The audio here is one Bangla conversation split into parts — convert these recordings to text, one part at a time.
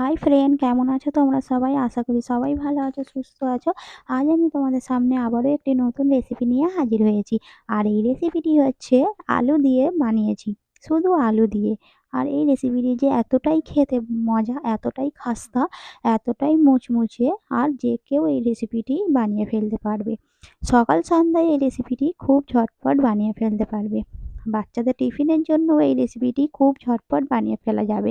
হাই ফ্রেন্ড কেমন আছো তোমরা সবাই? আশা করি সবাই ভালো আছো, সুস্থ আছো। আজ আমি তোমাদের সামনে আবারও একটি নতুন রেসিপি নিয়ে হাজির হয়েছি। আর এই রেসিপিটি হচ্ছে আলু দিয়ে বানিয়েছি। শুধু আলু দিয়ে। আর এই রেসিপিটি যে এতটাই খেতে মজা, এতটাই খাস্তা, এতটাই মুচমুচে, আর যে কেউ এই রেসিপিটি বানিয়ে ফেলতে পারবে। সকাল সন্ধ্যায় এই রেসিপিটি খুব ঝটপট বানিয়ে ফেলতে পারবে। বাচ্চাদের টিফিনের জন্য এই রেসিপিটি খুব ঝটপট বানিয়ে ফেলা যাবে।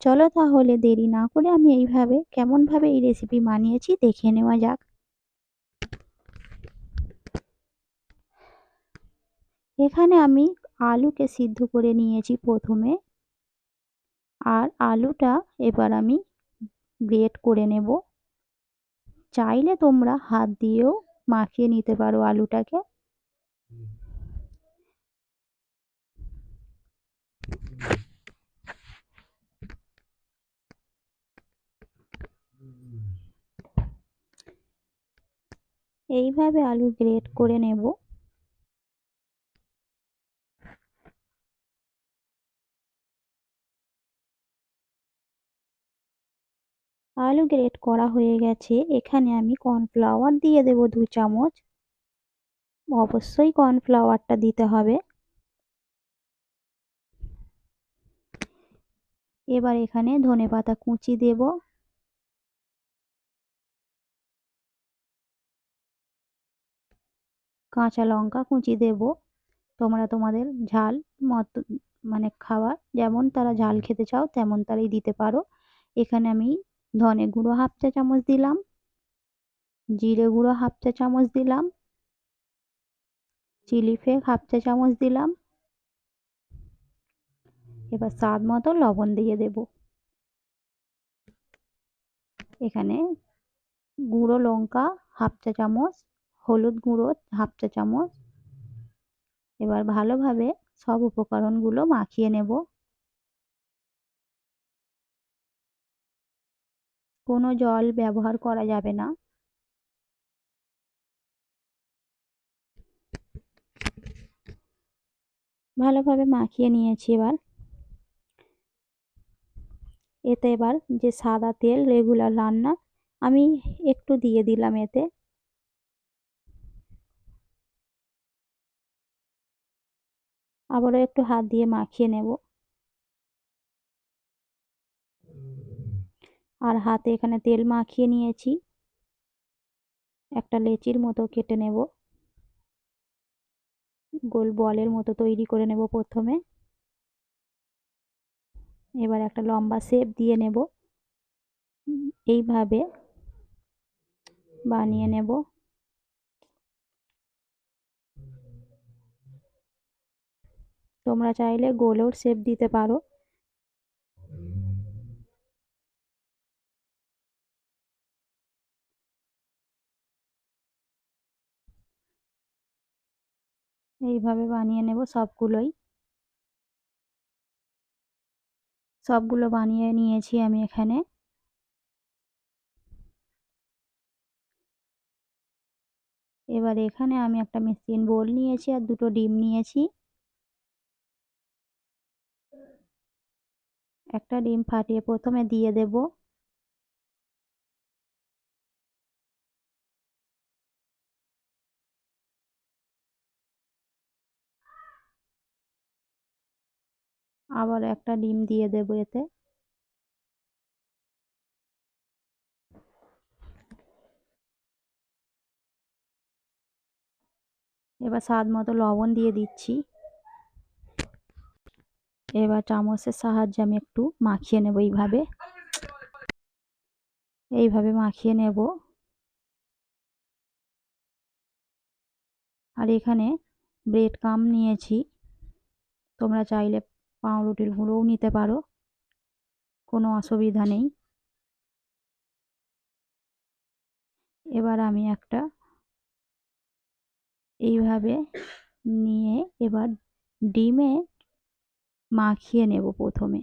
চলো তাহলে দেরি না করে আমি এইভাবে, কেমনভাবে এই রেসিপি বানিয়েছি দেখে নেওয়া যাক। এখানে আমি আলুকে সিদ্ধ করে নিয়েছি প্রথমে। আর আলুটা এবার আমি গ্রেট করে নেব। চাইলে তোমরা হাত দিয়েও মাখিয়ে নিতে পারো আলুটাকে। এইভাবে আলু গ্রেট করে নেব। আলু গ্রেট করা হয়ে গেছে। এখানে আমি কর্নফ্লাওয়ার দিয়ে দেব দু চামচ। অবশ্যই কর্নফ্লাওয়ারটা দিতে হবে। এবার এখানে ধনে পাতা কুচি দেব। কাঁচা লঙ্কা কুচি দেব। তোমরা তোমাদের ঝাল মত মানে খাবার যেমন তারা ঝাল খেতে চাও তেমন তারাই দিতে পারো। এখানে আমি ধনে গুঁড়ো হাফ চা চামচ দিলাম, জিরে গুঁড়ো হাফ চা চামচ দিলাম, চিলি ফ্লেক্স হাফ চা চামচ দিলাম। এবার স্বাদ মতো লবণ দিয়ে দেব। এখানে গুঁড়ো লঙ্কা হাফ চা চামচ হলুদ গুঁড়ো, হাফ চা চামচ। এবার ভালোভাবে সব উপকরণগুলো মাখিয়ে নেব। কোনো জল ব্যবহার করা যাবে না। ভালোভাবে মাখিয়ে নিয়েছি এবার। এতে এবার যে সাদা তেল রেগুলার রান্না, আমি একটু দিয়ে দিলাম এতে। আবারও একটু হাত দিয়ে মাখিয়ে নেব। আর হাতে এখানে তেল মাখিয়ে নিয়েছি। একটা লেচির মতো কেটে নেব। গোল বলের মতো তৈরি করে নেব প্রথমে। এবার একটা লম্বা শেপ দিয়ে নেব। এইভাবে বানিয়ে নেব। তোমরা চাইলে গোলের শেপ দিতে পারো। এইভাবে বানিয়ে নেব সবগুলোই। সবগুলো বানিয়ে নিয়েছি আমি এখানে। এবার এখানে আমি একটা মেশিন বোল নিয়েছি আর দুটো ডিম নিয়েছি। একটা ডিম ফাটিয়ে প্রথমে দিয়ে দেব। আবার একটা ডিম দিয়ে দেব এতে। এবার স্বাদ মতো লবণ দিয়ে দিচ্ছি। এবার চামচের সাহায্যে আমি একটু মাখিয়ে নেব এইভাবে। এইভাবে মাখিয়ে নেব। আর এখানে ব্রেড কাম নিয়েছি। তোমরা চাইলে পাউরুটির গুঁড়োও নিতে পারো। কোনো অসুবিধা নেই। এবার আমি একটা এইভাবে নিয়ে এবার ডিমে মাখিয়ে নেব প্রথমে।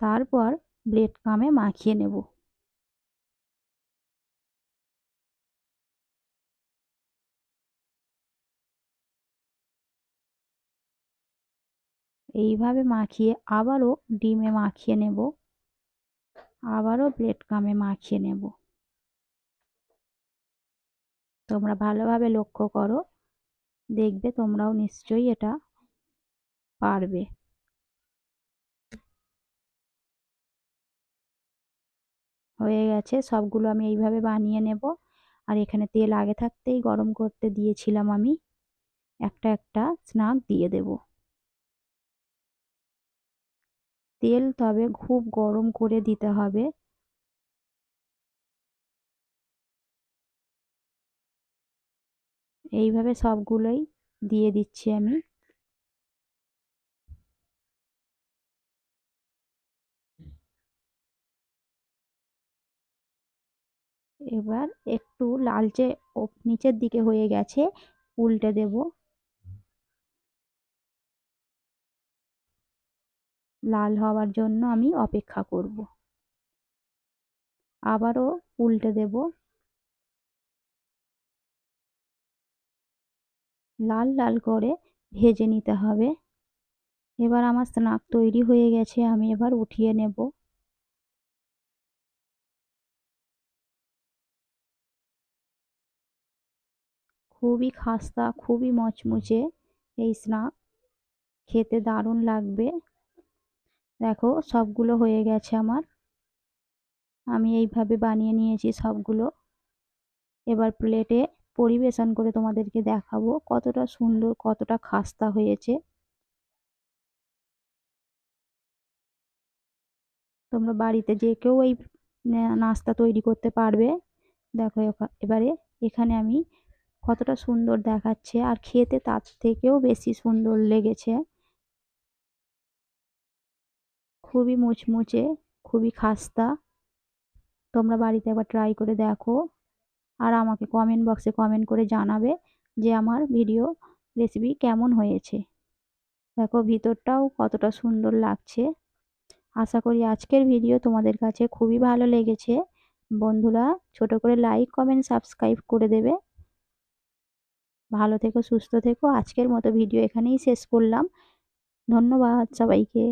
তারপর ব্লেড কামে মাখিয়ে নেব। এইভাবে মাখিয়ে আবারও ডিমে মাখিয়ে নেব। আবারও ব্রেড কামে মাখিয়ে নেব। তোমরা ভালোভাবে লক্ষ্য করো, দেখবে তোমরাও নিশ্চয়ই এটা পারবে। হয়ে গেছে, সবগুলো আমি এইভাবে বানিয়ে নেব। আর এখানে তেল আগে থাকতেই গরম করতে দিয়েছিলাম আমি। একটা একটা স্নাক দিয়ে দেব। তেল তবে খুব গরম করে দিতে হবে। এইভাবে সবগুলোই দিয়ে দিচ্ছি আমি। এবার একটু লালচে নিচের দিকে হয়ে গেছে, উল্টে দেব। লাল হওয়ার জন্য আমি অপেক্ষা করব। আবারও উল্টে দেব। লাল লাল করে ভেজে নিতে হবে। এবার আমার স্নাক তৈরি হয়ে গেছে, আমি এবার উঠিয়ে নেব। খুবই খাস্তা, খুবই মচমুচে এই স্নাক খেতে দারুণ লাগবে। দেখো, সবগুলো হয়ে গেছে আমার। আমি এইভাবে বানিয়ে নিয়েছি সবগুলো। এবার প্লেটে পরিবেশন করে তোমাদেরকে দেখাবো কতটা সুন্দর, কতটা খাস্তা হয়েছে। তোমরা বাড়িতে যে কেউ এই নাস্তা তৈরি করতে পারবে। দেখো এবারে এখানে আমি কতটা সুন্দর দেখাচ্ছে আর খেতে তার থেকেও বেশি সুন্দর লেগেছে। খুবই মুচমুচে, খুবই খাস্তা। তোমরা বাড়িতে একবার ট্রাই করে দেখো আর আমাকে কমেন্ট বক্সে কমেন্ট করে জানাবে যে আমার ভিডিও রেসিপি কেমন হয়েছে। দেখো ভিতরটাও কতটা সুন্দর লাগছে। আশা করি আজকের ভিডিও তোমাদের কাছে খুবই ভালো লেগেছে। বন্ধুরা ছোট করে লাইক কমেন্ট সাবস্ক্রাইব করে দেবে। ভালো থেকো সুস্থ থেকো। আজকের মতো ভিডিও এখানেই শেষ করলাম। ধন্যবাদ সবাইকে।